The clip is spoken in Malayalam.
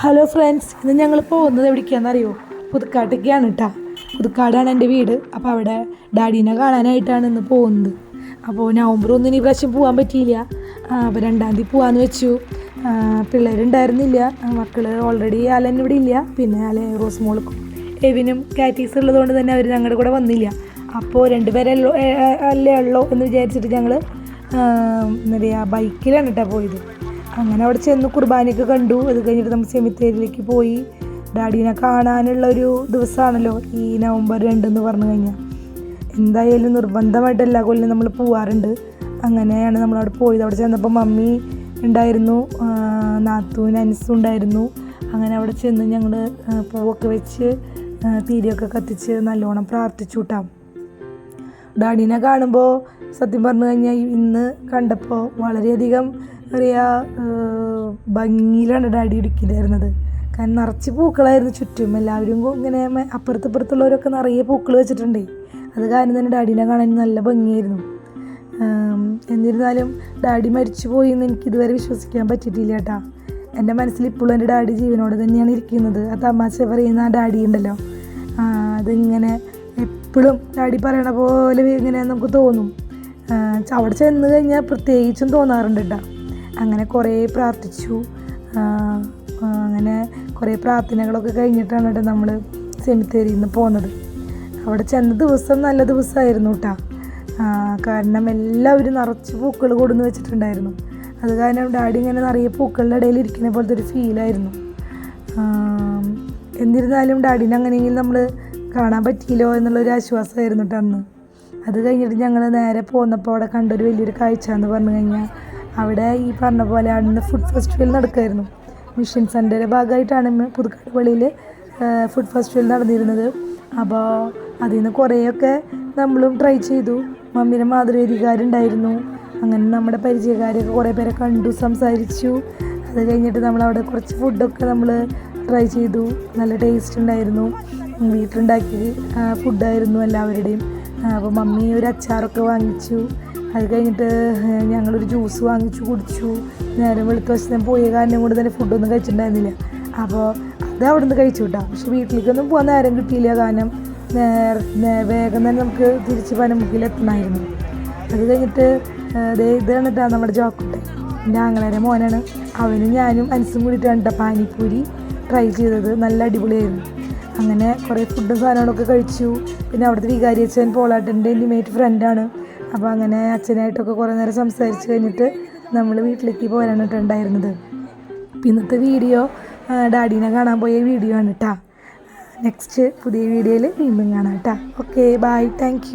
ഹലോ ഫ്രണ്ട്സ് ഇന്ന് ഞങ്ങൾ പോകുന്നത് എവിടേക്കാണെന്നറിയോ പുതുക്കാട്ടേക്കാണ് കേട്ടോ പുതുക്കാടാണ് എന്റെ വീട്. അപ്പോൾ അവിടെ ഡാഡീനെ കാണാനായിട്ടാണ് ഇന്ന് പോകുന്നത്. അപ്പോൾ നവംബർ ഒന്നിന് ഈ പ്രാവശ്യം പോകാൻ പറ്റിയില്ല. അപ്പോൾ രണ്ടാം തീയതി പോകാമെന്ന് വെച്ചു. പിള്ളേരുണ്ടായിരുന്നില്ല. മക്കൾ ഓൾറെഡി അലൻ ഇവിടെ ഇല്ല. പിന്നെ അലൻ റോസ് മോൾക്കും എവിനും കാറ്റീസ് ഉള്ളതുകൊണ്ട് തന്നെ അവർ ഞങ്ങളുടെ കൂടെ വന്നില്ല. അപ്പോൾ രണ്ടുപേരല്ലോ അല്ലേ ഉള്ളോ എന്ന് വിചാരിച്ചിട്ട് ഞങ്ങൾ എന്താ പറയുക ബൈക്കിലാണ് കേട്ടോ പോയത്. അങ്ങനെ അവിടെ ചെന്ന് കുർബാനയ്ക്ക് കണ്ടു. അത് കഴിഞ്ഞിട്ട് നമ്മൾ സെമിത്തേരിയിലേക്ക് പോയി. ഡാഡീനെ കാണാനുള്ള ഒരു ദിവസമാണല്ലോ ഈ നവംബർ രണ്ടെന്ന് പറഞ്ഞു കഴിഞ്ഞാൽ എന്തായാലും നിർബന്ധമായിട്ട് എല്ലാ കൊല്ലം നമ്മൾ പോവാറുണ്ട്. അങ്ങനെയാണ് നമ്മളവിടെ പോയത്. അവിടെ ചെന്നപ്പോൾ മമ്മി ഉണ്ടായിരുന്നു. നാത്തൂൻ അനസും ഉണ്ടായിരുന്നു. അങ്ങനെ അവിടെ ചെന്ന് ഞങ്ങൾ പൂവൊക്കെ വെച്ച് ആ, കത്തിച്ച് നല്ലോണം പ്രാർത്ഥിച്ചു കൂട്ടാം ഡാഡീനെ കാണുമ്പോൾ സത്യം പറഞ്ഞു കഴിഞ്ഞാൽ ഇന്ന് കണ്ടപ്പോൾ വളരെയധികം പറയുക ഭംഗിയിലാണ് ഡാഡി ഇടുക്കിയിലായിരുന്നത്. കാരണം നിറച്ച് പൂക്കളായിരുന്നു ചുറ്റും. എല്ലാവരും ഇങ്ങനെ അപ്പുറത്ത് ഇപ്പുറത്തുള്ളവരൊക്കെ നിറയെ പൂക്കൾ വെച്ചിട്ടുണ്ടേ. അത് കാരണം തന്നെ ഡാഡീനെ കാണാൻ നല്ല ഭംഗിയായിരുന്നു. എന്നിരുന്നാലും ഡാഡി മരിച്ചു പോയി എന്ന് എനിക്ക് ഇതുവരെ വിശ്വസിക്കാൻ പറ്റിയിട്ടില്ല കേട്ടാ. എന്റെ മനസ്സിൽ ഇപ്പോഴും എന്റെ ഡാഡി ജീവനോട് തന്നെയാണ് ഇരിക്കുന്നത്. ആ തമാശ പറയുന്ന ആ ഡാഡി ഉണ്ടല്ലോ. അതിങ്ങനെ എപ്പോഴും ഡാഡി പറയണ പോലെ ഇങ്ങനെ നമുക്ക് തോന്നും. അവിടെ ചെന്ന് കഴിഞ്ഞാൽ പ്രത്യേകിച്ചും തോന്നാറുണ്ട് കേട്ടോ. അങ്ങനെ കുറേ പ്രാർത്ഥിച്ചു. അങ്ങനെ കുറേ പ്രാർത്ഥനകളൊക്കെ കഴിഞ്ഞിട്ടാണ് കേട്ടോ നമ്മൾ സെമിത്തേരിയിൽ നിന്ന് പോകുന്നത് അവിടെ ചെന്ന ദിവസം നല്ല ദിവസമായിരുന്നു കേട്ടോ കാരണം എല്ലാവരും നിറച്ച് പൂക്കൾ കൊടുന്ന് വെച്ചിട്ടുണ്ടായിരുന്നു. അത് കാരണം ഡാഡി ഇങ്ങനെ നിറയെ പൂക്കളുടെ ഇടയിൽ ഇരിക്കുന്ന പോലത്തെ ഒരു ഫീലായിരുന്നു എന്നിരുന്നാലും ഡാഡിനെ അങ്ങനെയെങ്കിലും നമ്മൾ കാണാൻ പറ്റിയില്ലോ എന്നുള്ളൊരു ആശ്വാസമായിരുന്നു കേട്ടോ അന്ന്. അത് കഴിഞ്ഞിട്ട് ഞങ്ങൾ നേരെ പോന്നപ്പോൾ അവിടെ കണ്ടൊരു വലിയൊരു കാഴ്ച എന്ന് പറഞ്ഞു കഴിഞ്ഞാൽ അവിടെ ഈ പറഞ്ഞ പോലെ അന്ന് ഫുഡ് ഫെസ്റ്റിവൽ നടക്കുമായിരുന്നു മിഷൻ സെന്ററിന്റെ ഭാഗമായിട്ടാണ് പുതുക്കാട് പള്ളിയിൽ ഫുഡ് ഫെസ്റ്റിവൽ നടന്നിരുന്നത്. അപ്പോൾ അതിൽ നിന്ന് കുറേയൊക്കെ നമ്മളും ട്രൈ ചെയ്തു. മമ്മീനെ മാതൃവേദിക്കാരുണ്ടായിരുന്നു. അങ്ങനെ നമ്മുടെ പരിചയക്കാരെയൊക്കെ കുറേ പേരെ കണ്ടു സംസാരിച്ചു. അത് കഴിഞ്ഞിട്ട് നമ്മളവിടെ കുറച്ച് ഫുഡൊക്കെ നമ്മൾ ട്രൈ ചെയ്തു. നല്ല ടേസ്റ്റ് ഉണ്ടായിരുന്നു. വീട്ടിലുണ്ടാക്കിയത് ഫുഡായിരുന്നു എല്ലാവരുടെയും. അപ്പോൾ മമ്മി ഒരു അച്ചാറൊക്കെ വാങ്ങിച്ചു. അത് കഴിഞ്ഞിട്ട് ഞങ്ങളൊരു ജ്യൂസ് വാങ്ങിച്ചു കുടിച്ചു. നേരം വെളുത്ത വശത്തേ പോയ കാരണം കൊണ്ട് തന്നെ ഫുഡൊന്നും കഴിച്ചിട്ടുണ്ടായിരുന്നില്ല. അപ്പോൾ അത് അവിടെ നിന്ന് കഴിച്ചു കേട്ടോ പക്ഷെ വീട്ടിലേക്കൊന്നും പോകാൻ നേരം കിട്ടിയില്ല. കാരണം വേഗം തന്നെ നമുക്ക് തിരിച്ച് പനമുക്കിൽ എത്തണമായിരുന്നു. അത് കഴിഞ്ഞിട്ട് ഇതാണ് നമ്മുടെ ജോക്കുട്ടെ. എന്റെ ആങ്ങളേരെ മോനാണ്. അവനും ഞാനും അനുസും കൂടിയിട്ടാണ് കേട്ടോ പാനിപ്പൂരി ട്രൈ ചെയ്തത്. നല്ല അടിപൊളിയായിരുന്നു. അങ്ങനെ കുറേ ഫുഡും സാധനങ്ങളൊക്കെ കഴിച്ചു. പിന്നെ അവിടുത്തെ വികാരി അച്ഛൻ പോളാട്ടന്റെ ഇന്റിമേറ്റ് ഫ്രണ്ടാണ് അപ്പോൾ അങ്ങനെ അച്ഛനായിട്ടൊക്കെ കുറേ നേരം സംസാരിച്ച് കഴിഞ്ഞിട്ട് നമ്മൾ വീട്ടിലേക്ക് ഉണ്ടായിരുന്നത്. ഇന്നത്തെ വീഡിയോ ഡാഡീനെ കാണാൻ പോയ വീഡിയോ ആണ് കേട്ടോ. നെക്സ്റ്റ് പുതിയ വീഡിയോയിൽ വീണ്ടും കാണാം കേട്ടോ. Okay bye thank